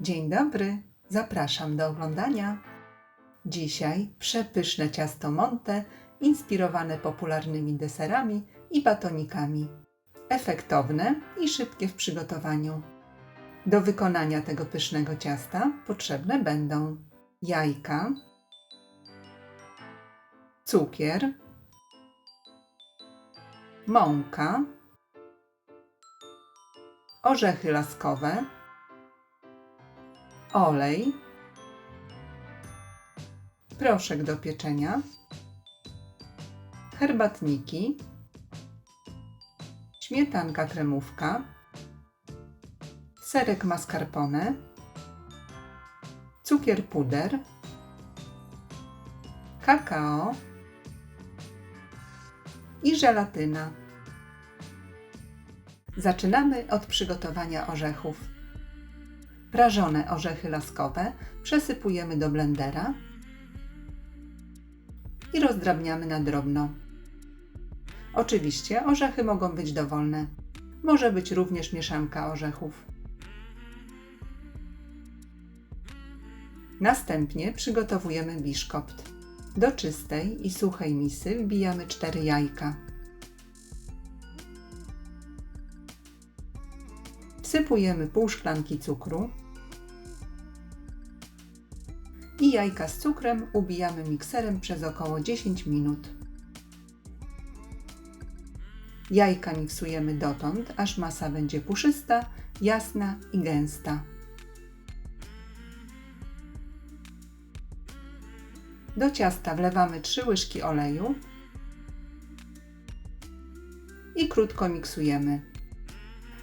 Dzień dobry, zapraszam do oglądania. Dzisiaj przepyszne ciasto Monte, inspirowane popularnymi deserami i batonikami. Efektowne i szybkie w przygotowaniu. Do wykonania tego pysznego ciasta potrzebne będą jajka, cukier, mąka, orzechy laskowe, olej, proszek do pieczenia, herbatniki, śmietanka kremówka, serek mascarpone, cukier puder, kakao. I żelatyna. Zaczynamy od przygotowania orzechów. Prażone orzechy laskowe przesypujemy do blendera i rozdrabniamy na drobno. Oczywiście orzechy mogą być dowolne. Może być również mieszanka orzechów. Następnie przygotowujemy biszkopt. Do czystej i suchej misy wbijamy 4 jajka. Wsypujemy pół szklanki cukru i jajka z cukrem ubijamy mikserem przez około 10 minut. Jajka miksujemy dotąd, aż masa będzie puszysta, jasna i gęsta. Do ciasta wlewamy 3 łyżki oleju i krótko miksujemy.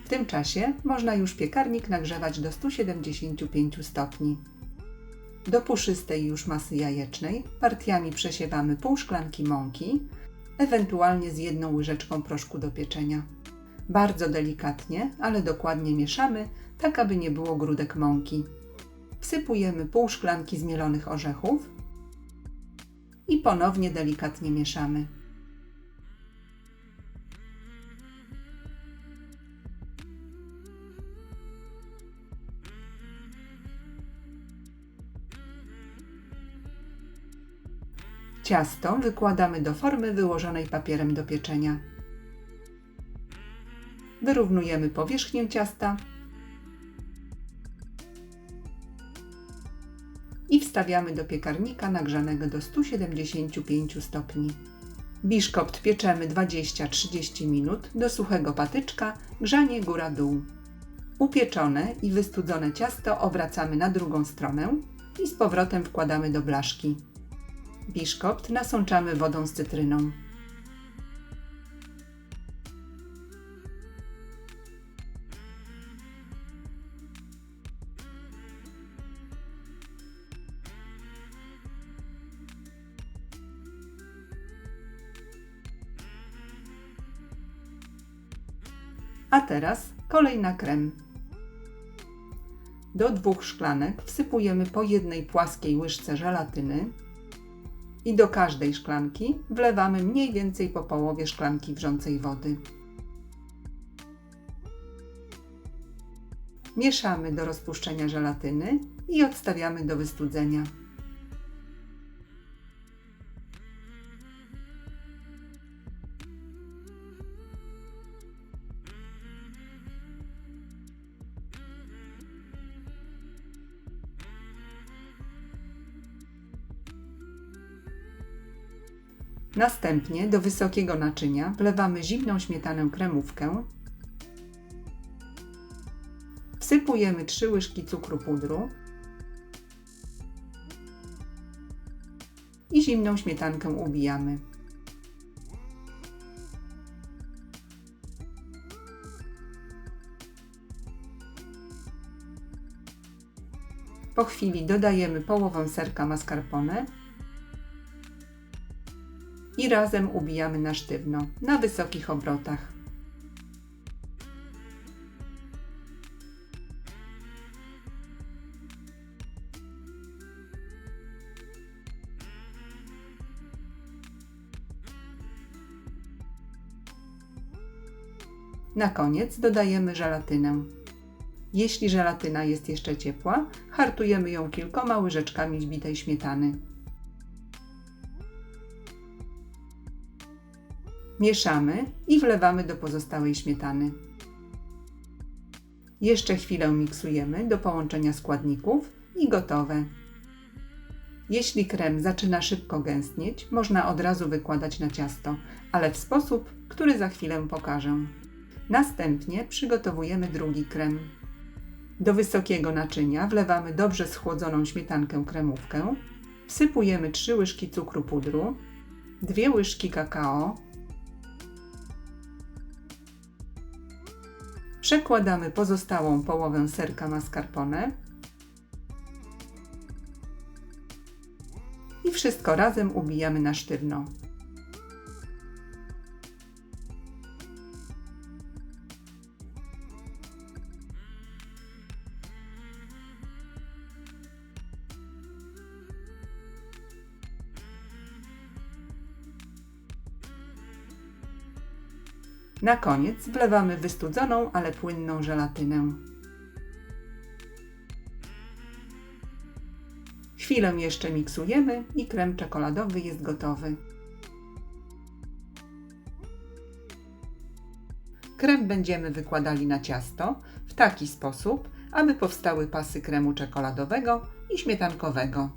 W tym czasie można już piekarnik nagrzewać do 175 stopni. Do puszystej już masy jajecznej partiami przesiewamy pół szklanki mąki, ewentualnie z jedną łyżeczką proszku do pieczenia. Bardzo delikatnie, ale dokładnie mieszamy, tak aby nie było grudek mąki. Wsypujemy pół szklanki zmielonych orzechów i ponownie delikatnie mieszamy. Ciasto wykładamy do formy wyłożonej papierem do pieczenia. Wyrównujemy powierzchnię ciasta i wstawiamy do piekarnika nagrzanego do 175 stopni. Biszkopt pieczemy 20-30 minut do suchego patyczka, grzanie góra-dół. Upieczone i wystudzone ciasto obracamy na drugą stronę i z powrotem wkładamy do blaszki. Biszkopt nasączamy wodą z cytryną. A teraz kolej na krem. Do dwóch szklanek wsypujemy po jednej płaskiej łyżce żelatyny i do każdej szklanki wlewamy mniej więcej po połowie szklanki wrzącej wody. Mieszamy do rozpuszczenia żelatyny i odstawiamy do wystudzenia. Następnie do wysokiego naczynia wlewamy zimną śmietanę kremówkę. Wsypujemy 3 łyżki cukru pudru i zimną śmietankę ubijamy. Po chwili dodajemy połowę serka mascarpone i razem ubijamy na sztywno, na wysokich obrotach. Na koniec dodajemy żelatynę. Jeśli żelatyna jest jeszcze ciepła, hartujemy ją kilkoma łyżeczkami zbitej śmietany. Mieszamy i wlewamy do pozostałej śmietany. Jeszcze chwilę miksujemy do połączenia składników i gotowe. Jeśli krem zaczyna szybko gęstnieć, można od razu wykładać na ciasto, ale w sposób, który za chwilę pokażę. Następnie przygotowujemy drugi krem. Do wysokiego naczynia wlewamy dobrze schłodzoną śmietankę kremówkę, wsypujemy 3 łyżki cukru pudru, 2 łyżki kakao, przekładamy pozostałą połowę serka mascarpone i wszystko razem ubijamy na sztywno. Na koniec wlewamy wystudzoną, ale płynną żelatynę. Chwilę jeszcze miksujemy i krem czekoladowy jest gotowy. Krem będziemy wykładali na ciasto w taki sposób, aby powstały pasy kremu czekoladowego i śmietankowego.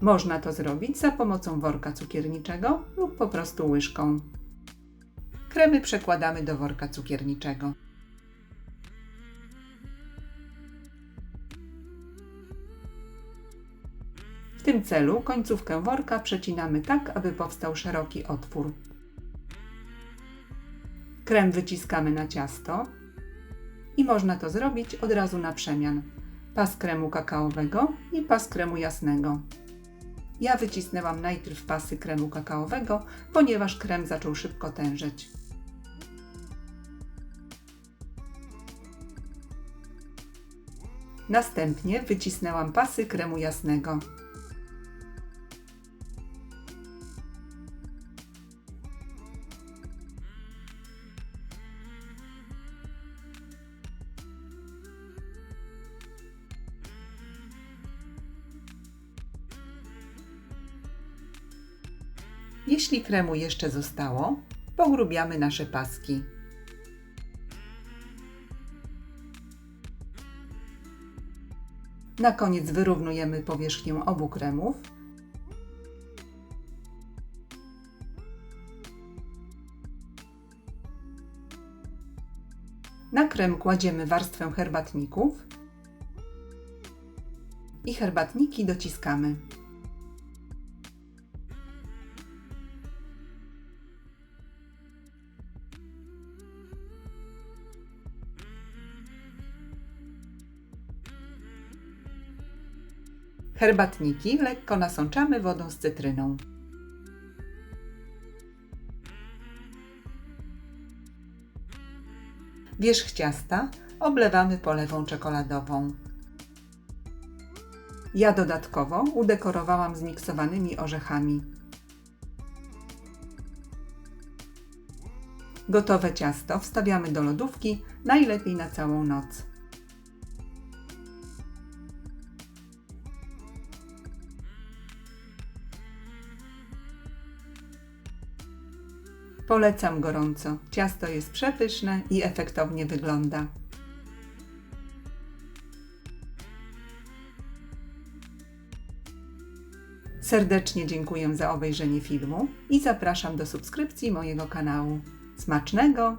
Można to zrobić za pomocą worka cukierniczego lub po prostu łyżką. Kremy przekładamy do worka cukierniczego. W tym celu końcówkę worka przecinamy tak, aby powstał szeroki otwór. Krem wyciskamy na ciasto i można to zrobić od razu na przemian. Pas kremu kakaowego i pas kremu jasnego. Ja wycisnęłam najpierw pasy kremu kakaowego, ponieważ krem zaczął szybko tężeć. Następnie wycisnęłam pasy kremu jasnego. Jeśli kremu jeszcze zostało, pogrubiamy nasze paski. Na koniec wyrównujemy powierzchnię obu kremów. Na krem kładziemy warstwę herbatników i herbatniki dociskamy. Herbatniki lekko nasączamy wodą z cytryną. Wierzch ciasta oblewamy polewą czekoladową. Ja dodatkowo udekorowałam zmiksowanymi orzechami. Gotowe ciasto wstawiamy do lodówki, najlepiej na całą noc. Polecam gorąco. Ciasto jest przepyszne i efektownie wygląda. Serdecznie dziękuję za obejrzenie filmu i zapraszam do subskrypcji mojego kanału. Smacznego!